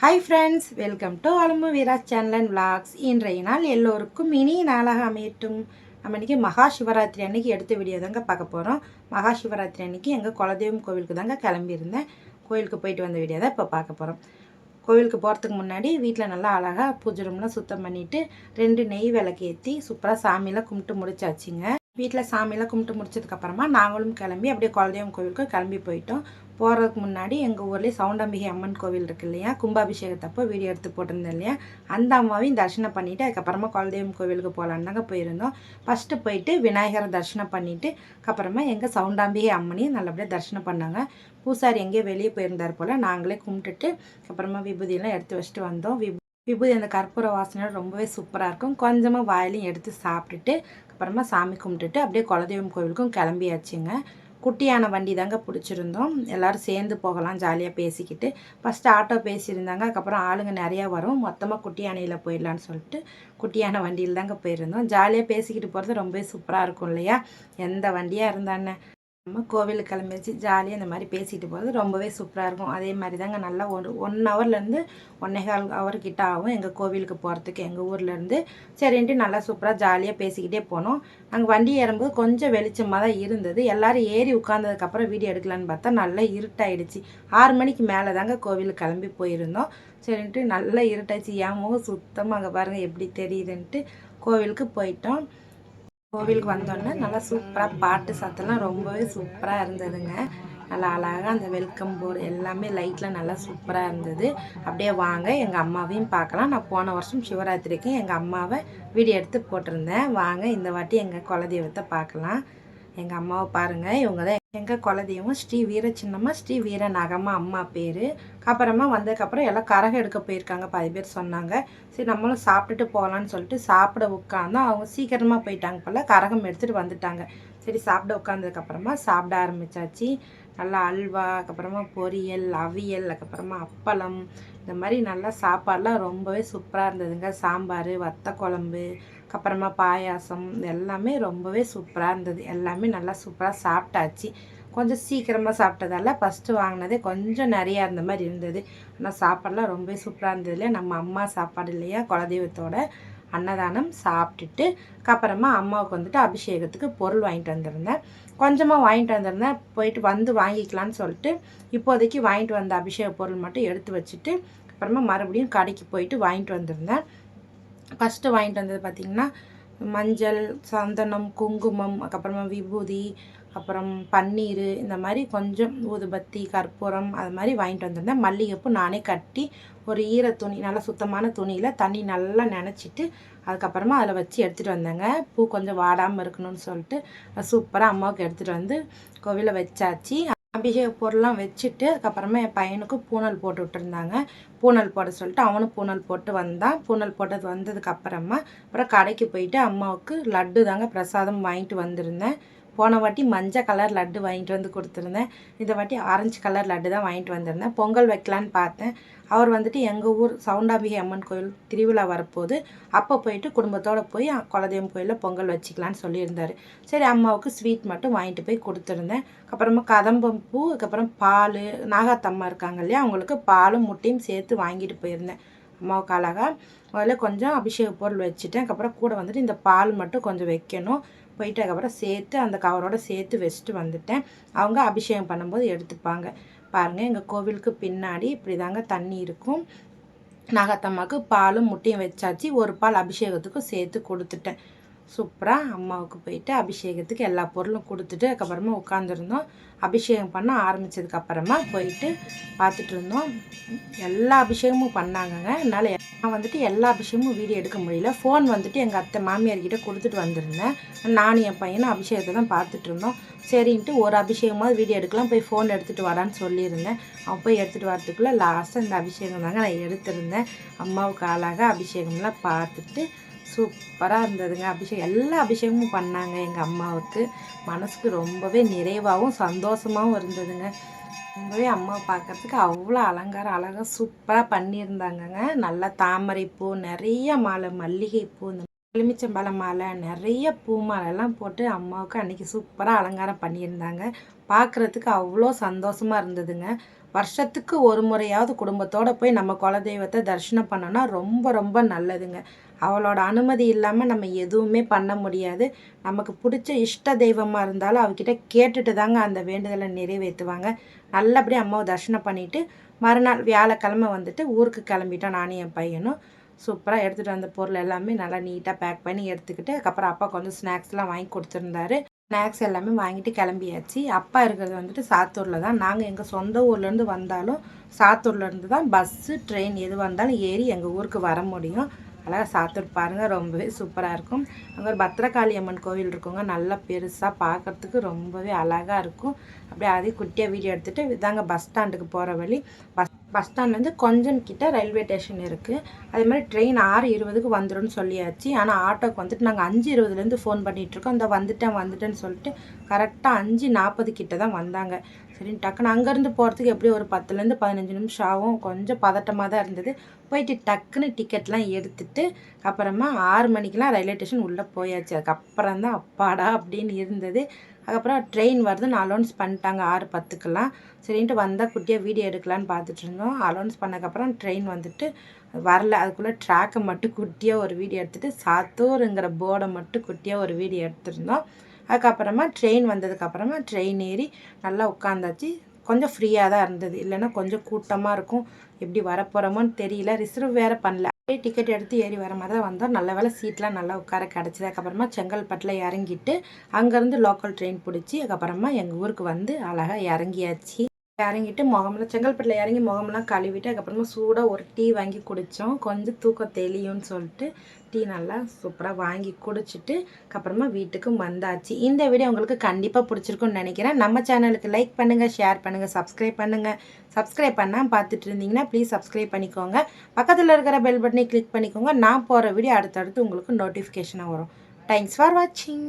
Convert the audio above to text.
Hi friends welcome to அலம்பு வீராஜ் channel and இன்றைய நாள் எல்லோருக்கும் இனி நாளாக அமையட்டும். நம்ம இன்றைக்கி மகா சிவராத்திரி அன்னைக்கு எடுத்த வீடியோ தாங்க பார்க்க போகிறோம் மகா சிவராத்திரி அன்னைக்கு எங்கள் குலதெய்வம் கோவிலுக்கு தாங்க கிளம்பியிருந்தேன். கோவிலுக்கு போயிட்டு வந்த வீடியோ தான் இப்போ பார்க்க போகிறோம் கோவிலுக்கு போகிறதுக்கு முன்னாடி வீட்டில் நல்லா அழகாக பூஜை ரூம்லாம் சுத்தம் பண்ணிவிட்டு ரெண்டு நெய் விளக்கு ஏற்றி சூப்பராக சாமியெலாம் கும்பிட்டு முடிச்சாச்சுங்க. வீட்டில் சாமியெல்லாம் கும்பிட்டு முடிச்சதுக்கப்புறமா நாங்களும் கிளம்பி அப்படியே குலதெய்வம் கோவிலுக்கு கிளம்பி போயிட்டோம். போகிறதுக்கு முன்னாடி எங்கள் ஊர்லேயே சவுண்டாம்பிகை அம்மன் கோவில் இருக்கு இல்லையா? கும்பாபிஷேகத்தப்போ வீடியோ எடுத்து போட்டிருந்தேன் இல்லையா? அந்த அம்மாவையும் தரிசனம் பண்ணிவிட்டு அதுக்கப்புறமா குலதெய்வம் கோவிலுக்கு போகலான்னாங்க போயிருந்தோம். ஃபஸ்ட்டு போயிட்டு விநாயகரை தரிசனம் பண்ணிவிட்டு அப்புறமா எங்கள் சவுண்டாம்பிகை அம்மனையும் நல்லபடியாக தரிசனம் பண்ணாங்க. பூசாரி எங்கேயோ வெளியே போயிருந்தார் போல். நாங்களே கும்பிட்டுட்டு அப்புறமா விபூதியெல்லாம் எடுத்து வச்சுட்டு வந்தோம். விபூ விபூதி அந்த கற்பூர வாசனையோட ரொம்பவே சூப்பராக இருக்கும். கொஞ்சமாக வாயிலையும் எடுத்து சாப்பிட்டுட்டு அப்புறமா சாமி கும்பிட்டுட்டு அப்படியே குலதெய்வம் கோவிலுக்கும் கிளம்பியாச்சுங்க. குட்டியான வண்டி தாங்க பிடிச்சிருந்தோம். எல்லோரும் சேர்ந்து போகலாம் ஜாலியாக பேசிக்கிட்டு. ஃபஸ்ட்டு ஆட்டோ பேசியிருந்தாங்க. அதுக்கப்புறம் ஆளுங்க நிறையா வரும். மொத்தமாக குட்டி யானையில் போயிடலான்னு சொல்லிட்டு குட்டியான வண்டியில் தாங்க போயிருந்தோம். ஜாலியாக பேசிக்கிட்டு போகிறது ரொம்பவே சூப்பராக இருக்கும் இல்லையா? எந்த வண்டியாக இருந்தானே நம்ம கோவிலுக்கு கிளம்பிச்சு ஜாலியாக இந்த மாதிரி பேசிகிட்டு போகிறது ரொம்பவே சூப்பராக இருக்கும். அதே மாதிரி தாங்க நல்லா ஒரு ஒன் ஹவர்லேருந்து ஒன்னே கால் ஹவர் கிட்ட ஆகும் எங்கள் கோவிலுக்கு போகிறதுக்கு எங்கள் ஊர்லேருந்து சரின்ட்டு நல்லா சூப்பராக ஜாலியாக பேசிக்கிட்டே போனோம். அங்கே வண்டி ஏறும்போது கொஞ்சம் வெளிச்சமாக தான் இருந்தது. எல்லோரும் ஏறி உட்காந்ததுக்கப்புறம் வீடியோ எடுக்கலான்னு பார்த்தா நல்லா இருட்டாயிடுச்சு. ஆறு மணிக்கு மேலே தாங்க கோவிலுக்கு கிளம்பி போயிருந்தோம். சரின்ட்டு நல்லா இருட்டாயிடுச்சு. என் முகம் சுத்தமாக அங்கே பாருங்கள் எப்படி தெரியுதுன்ட்டு கோவிலுக்கு போயிட்டோம். கோவிலுக்கு வந்தோடனே நல்லா சூப்பராக பாட்டு சத்தம்லாம் ரொம்பவே சூப்பராக இருந்ததுங்க. நல்லா அழகாக அந்த வெல்கம் போர்டு எல்லாமே லைட்டில் நல்லா சூப்பராக இருந்தது. அப்படியே வாங்க எங்கள் அம்மாவையும் பார்க்கலாம். நான் போன வருஷம் சிவராத்திரிக்கு எங்கள் அம்மாவை வீடியோ எடுத்து போட்டிருந்தேன். வாங்க இந்த வாட்டி எங்கள் குலதெய்வத்தை பார்க்கலாம். எங்கள் அம்மாவை பாருங்கள் இவங்க தான் எங்கள் குலதெய்வம் ஸ்ரீ வீர சின்னம்மா ஸ்ரீ வீர நகம்மா அம்மா பேர். அப்புறமா வந்ததுக்கப்புறம் எல்லாம் கரகம் எடுக்க போயிருக்காங்க. பாதி பேர் சொன்னாங்க. சரி நம்மளும் சாப்பிட்டுட்டு போகலான்னு சொல்லிட்டு சாப்பிட உட்காந்தோம் அவங்க சீக்கிரமாக போயிட்டாங்க போல் கரகம் எடுத்துகிட்டு வந்துட்டாங்க. சரி சாப்பிட உட்காந்ததுக்கப்புறமா சாப்பிட ஆரம்பித்தாச்சு நல்லா அல்வா அதுக்கப்புறமா பொரியல் அவியல் அதுக்கப்புறமா அப்பளம். இந்த மாதிரி நல்லா சாப்பாடெலாம் ரொம்பவே சூப்பராக இருந்ததுங்க. சாம்பார் வத்த குழம்பு அப்புறமா பாயாசம். எல்லாமே ரொம்பவே சூப்பராக இருந்தது. எல்லாமே நல்லா சூப்பராக சாப்பிட்டாச்சு. கொஞ்சம் சீக்கிரமாக சாப்பிட்டதால ஃபஸ்ட்டு வாங்கினதே கொஞ்சம் நிறையா இருந்த மாதிரி இருந்தது. ஆனால் சாப்பாடெலாம் ரொம்பவே சூப்பராக இருந்தது இல்லையா நம்ம அம்மா சாப்பாடு இல்லையா குலதெய்வத்தோட அன்னதானம் சாப்பிட்டுட்டு அப்புறமா அம்மாவுக்கு வந்துட்டு அபிஷேகத்துக்கு பொருள் வாங்கிட்டு வந்திருந்தேன். கொஞ்சமாக வாங்கிட்டு வந்திருந்தேன். போயிட்டு வந்து வாங்கிக்கலான்னு சொல்லிட்டு இப்போதைக்கு வாங்கிட்டு வந்த அபிஷேக பொருள் மட்டும் எடுத்து வச்சுட்டு அப்புறமா மறுபடியும் கடைக்கு போயிட்டு வாங்கிட்டு வந்திருந்தேன். ஃபஸ்ட்டு வாங்கிட்டு வந்தது பார்த்திங்கன்னா மஞ்சள் சந்தனம் குங்குமம் அதுக்கப்புறமா விபூதி அப்புறம் பன்னீர் இந்த மாதிரி கொஞ்சம் ஊதுபத்தி கற்பூரம் அது மாதிரி வாங்கிட்டு வந்திருந்தேன். மல்லிகைப்பூ நானே கட்டி ஒரு ஈர துணி நல்லா சுத்தமான துணியில் தண்ணி நல்லா நினச்சிட்டு அதுக்கப்புறமா அதில் வச்சு எடுத்துகிட்டு வந்தேங்க. பூ கொஞ்சம் வாடாமல் இருக்கணும்னு சொல்லிட்டு சூப்பராக அம்மாவுக்கு எடுத்துகிட்டு வந்து கோவிலில் வச்சாச்சு. அபிஷேக பொருள்லாம் வச்சுட்டு அதுக்கப்புறமா என் பையனுக்கு பூனல் போட்டு விட்டுருந்தாங்க. பூனல் போட சொல்லிட்டு அவனும் பூனல் போட்டு வந்தான். பூனல் போட்டது வந்ததுக்கப்புறமா அப்புறம் கடைக்கு போயிட்டு அம்மாவுக்கு லட்டு தாங்க பிரசாதம் வாங்கிட்டு வந்திருந்தேன். போன வாட்டி மஞ்சள் கலர் லட்டு வாங்கிட்டு வந்து கொடுத்துருந்தேன். இந்த வாட்டி ஆரஞ்சு கலர் லட்டு தான் வாங்கிட்டு வந்திருந்தேன். பொங்கல் வைக்கலான்னு பார்த்தேன். அவர் வந்துட்டு எங்கள் ஊர் சவுண்டாம்பிகை அம்மன் கோயில் திருவிழா வரப்போது அப்போ போயிட்டு குடும்பத்தோடு போய் குலதெய்வம் கோயிலில் பொங்கல் வச்சுக்கலான்னு சொல்லியிருந்தார். சரி அம்மாவுக்கு ஸ்வீட் மட்டும் வாங்கிட்டு போய் கொடுத்துருந்தேன். அப்புறமா கதம்பம் பூ அதுக்கப்புறம் பால் நாகாத்தம்மா இருக்காங்க இல்லையா அவங்களுக்கு பாலும் முட்டையும் சேர்த்து வாங்கிட்டு போயிருந்தேன். அம்மாவுக்கு அழகாக முதல்ல கொஞ்சம் அபிஷேக பொருள் வச்சுட்டேன். அதுக்கப்புறம் கூட வந்துட்டு இந்த பால் மட்டும் கொஞ்சம் வைக்கணும். போயிட்டு அதுக்கப்புறம் சேர்த்து அந்த கவரோடு சேர்த்து வச்சுட்டு வந்துட்டேன். அவங்க அபிஷேகம் பண்ணும்போது எடுத்துப்பாங்க. பாருங்கள் எங்கள் கோவிலுக்கு பின்னாடி இப்படி தாங்க தண்ணி இருக்கும். நாகத்தம்மாவுக்கு பாலும் முட்டையும் வச்சாச்சு. ஒரு பால் அபிஷேகத்துக்கும் சேர்த்து கொடுத்துட்டேன். சூப்பராக அம்மாவுக்கு போயிட்டு அபிஷேகத்துக்கு எல்லா பொருளும் கொடுத்துட்டு அதுக்கப்புறமா உட்காந்துருந்தோம் அபிஷேகம் பண்ண ஆரம்பித்ததுக்கப்புறமா போயிட்டு பார்த்துட்டு இருந்தோம். எல்லா அபிஷேகமும் பண்ணாங்கங்க. என்னால் நான் வந்துட்டு எல்லா அபிஷேகமும் வீடியோ எடுக்க முடியல. ஃபோன் வந்துட்டு எங்கள் அத்தை மாமியார்கிட்ட கொடுத்துட்டு வந்திருந்தேன். நானும் என் பையனும் அபிஷேகத்தை தான் பார்த்துட்டு இருந்தோம். சரின்ட்டு ஒரு அபிஷேகமாவது வீடியோ எடுக்கலாம். போய் ஃபோன் எடுத்துகிட்டு வரான்னு சொல்லியிருந்தேன். அவன் போய் எடுத்துகிட்டு வரதுக்குள்ளே லாஸ்ட்டாக இந்த அபிஷேகம் தாங்க நான் எடுத்திருந்தேன். அம்மாவுக்கு ஆளாக அபிஷேகம்லாம் பார்த்துட்டு சூப்பராக இருந்ததுங்க. அபிஷேகம் எல்லா அபிஷேகமும் பண்ணாங்க எங்கள் அம்மாவுக்கு. மனசுக்கு ரொம்பவே நிறைவாகவும் சந்தோஷமாகவும் இருந்ததுங்க. ரொம்பவே அம்மா பார்க்குறதுக்கு அவ்வளோ அலங்காரம் அழகாக சூப்பராக பண்ணியிருந்தாங்கங்க. நல்லா தாமரைப்பூ நிறைய மாலை மல்லிகைப்பூ இந்த எலுமிச்சம்பழ மாலை நிறைய பூ மாலைலாம் போட்டு அம்மாவுக்கு அன்றைக்கி சூப்பராக அலங்காரம் பண்ணியிருந்தாங்க. பார்க்குறதுக்கு அவ்வளோ சந்தோஷமாக இருந்ததுங்க. வருஷத்துக்கு ஒரு முறையாவது குடும்பத்தோடு போய் நம்ம குலதெய்வத்தை தரிசனம் பண்ணோன்னா ரொம்ப ரொம்ப நல்லதுங்க. அவளோட அனுமதி இல்லாமல் நம்ம எதுவுமே பண்ண முடியாது. நமக்கு பிடிச்ச இஷ்ட தெய்வமாக இருந்தாலும் அவகிட்ட கேட்டுட்டு தாங்க அந்த வேண்டுதலை நிறைவேற்றுவாங்க. நல்லபடியாக அம்மாவை தரிசனம் பண்ணிவிட்டு மறுநாள் வியாழக்கிழமை வந்துட்டு ஊருக்கு கிளம்பிட்டோம் நானும் என் பையனும். சூப்பராக எடுத்துகிட்டு வந்த பொருள் எல்லாமே நல்லா நீட்டாக பேக் பண்ணி எடுத்துக்கிட்டு அதுக்கப்புறம் அப்பாவுக்கு வந்து ஸ்நாக்ஸ்லாம் வாங்கி கொடுத்துருந்தாரு. ஸ்நாக்ஸ் எல்லாமே வாங்கிட்டு கிளம்பியாச்சு. அப்பா இருக்கிறது வந்துட்டு சாத்தூரில் தான். நாங்கள் எங்கள் சொந்த ஊர்லேருந்து வந்தாலும் சாத்தூர்லேருந்து தான் பஸ்ஸு ட்ரெயின் எது வந்தாலும் ஏறி எங்கள் ஊருக்கு வர முடியும். அழகாக சாத்தூர் பாருங்கள் ரொம்பவே சூப்பராக இருக்கும். அங்கே ஒரு பத்திரகாளி அம்மன் கோவில் இருக்குங்க. நல்லா பெருசாக பார்க்குறதுக்கு ரொம்பவே அழகாக இருக்கும். அப்படியே அதே குட்டியாக வீடியோ எடுத்துகிட்டு இதாங்க பஸ் ஸ்டாண்டுக்கு போகிற வழி. பஸ் பஸ் ஸ்டாண்ட்லேருந்து கொஞ்சம் கிட்ட ரயில்வே ஸ்டேஷன் இருக்குது அதே மாதிரி ட்ரெயின் ஆறு இருபதுக்கு வந்துடும் சொல்லியாச்சு. ஆனால் ஆட்டோக்கு வந்துட்டு நாங்கள் அஞ்சு இருபதுலேருந்து ஃபோன் பண்ணிகிட்ருக்கோம் இந்த வந்துட்டேன் வந்துட்டேன்னு சொல்லிட்டு கரெக்டாக அஞ்சு நாற்பது கிட்ட தான் வந்தாங்க. சரி டக்குன்னு அங்கேருந்து போகிறதுக்கு எப்படி ஒரு பத்துலேருந்து பதினஞ்சு நிமிஷம் ஆகும். கொஞ்சம் பதட்டமாக தான் இருந்தது. போயிட்டு டக்குன்னு டிக்கெட்லாம் எடுத்துட்டு அப்புறமா ஆறு மணிக்கெலாம் ரயில்வே ஸ்டேஷன் உள்ளே போயாச்சு. அதுக்கப்புறம் தான் அப்பாடா அப்படின்னு இருந்தது. அதுக்கப்புறம் ட்ரெயின் வருதுன்னு அலௌன்ஸ் பண்ணிட்டாங்க. ஆறு பத்துக்கெல்லாம். சரின்ட்டு வந்தால் குட்டியாக வீடியோ எடுக்கலான்னு பார்த்துட்டு இருந்தோம். அலௌன்ஸ் பண்ணக்கப்புறம் ட்ரெயின் வந்துட்டு வரல. அதுக்குள்ளே ட்ராக்கை மட்டும் குட்டியாக ஒரு வீடியோ எடுத்துகிட்டு சாத்தூருங்கிற போர்டை மட்டும் குட்டியாக ஒரு வீடியோ எடுத்துருந்தோம். அதுக்கப்புறமா ட்ரெயின் வந்ததுக்கப்புறமா ட்ரெயின் ஏறி நல்லா உட்காந்தாச்சு. கொஞ்சம் ஃப்ரீயாக தான் இருந்தது. இல்லைன்னா கொஞ்சம் கூட்டமாக இருக்கும். எப்படி வரப்போகிறோமோன்னு தெரியல. ரிசர்வ் வேறு பண்ணல. டிக்கெட் எடுத்து ஏறி வர மாதிரி தான் வந்தோம். நல்ல வேலை சீட்லாம் நல்லா உட்கார கிடச்சிது. அதுக்கப்புறமா செங்கல்பட்டில் இறங்கிட்டு அங்கேருந்து லோக்கல் ட்ரெயின் பிடிச்சி அதுக்கப்புறமா எங்கள் ஊருக்கு வந்து அழகாக இறங்கியாச்சு. இறங்கிட்டு முகமெல்லாம் செங்கல்பட்டில் இறங்கி முகமெல்லாம் கழுவிட்டு அதுக்கப்புறமா சூடாக ஒரு டீ வாங்கி குடித்தோம் கொஞ்சம் தூக்கம் தெளியும்னு சொல்லிட்டு டீ நல்லா சூப்பராக வாங்கி குடிச்சிட்டு அப்புறமா வீட்டுக்கு வந்தாச்சு. இந்த வீடியோ உங்களுக்கு கண்டிப்பாக பிடிச்சிருக்குன்னு நினைக்கிறேன். நம்ம சேனலுக்கு லைக் பண்ணுங்கள் ஷேர் பண்ணுங்கள் சப்ஸ்கிரைப் பண்ணுங்கள் சப்ஸ்கிரைப் பண்ணால் பார்த்துட்டு இருந்தீங்கன்னா ப்ளீஸ் சப்ஸ்கிரைப் பண்ணிக்கோங்க. பக்கத்தில் இருக்கிற பெல் பட்டனை கிளிக் பண்ணிக்கோங்க. நான் போகிற வீடியோ அடுத்தடுத்து உங்களுக்கு நோட்டிஃபிகேஷனாக வரும். தேங்க்ஸ் ஃபார் வாட்சிங்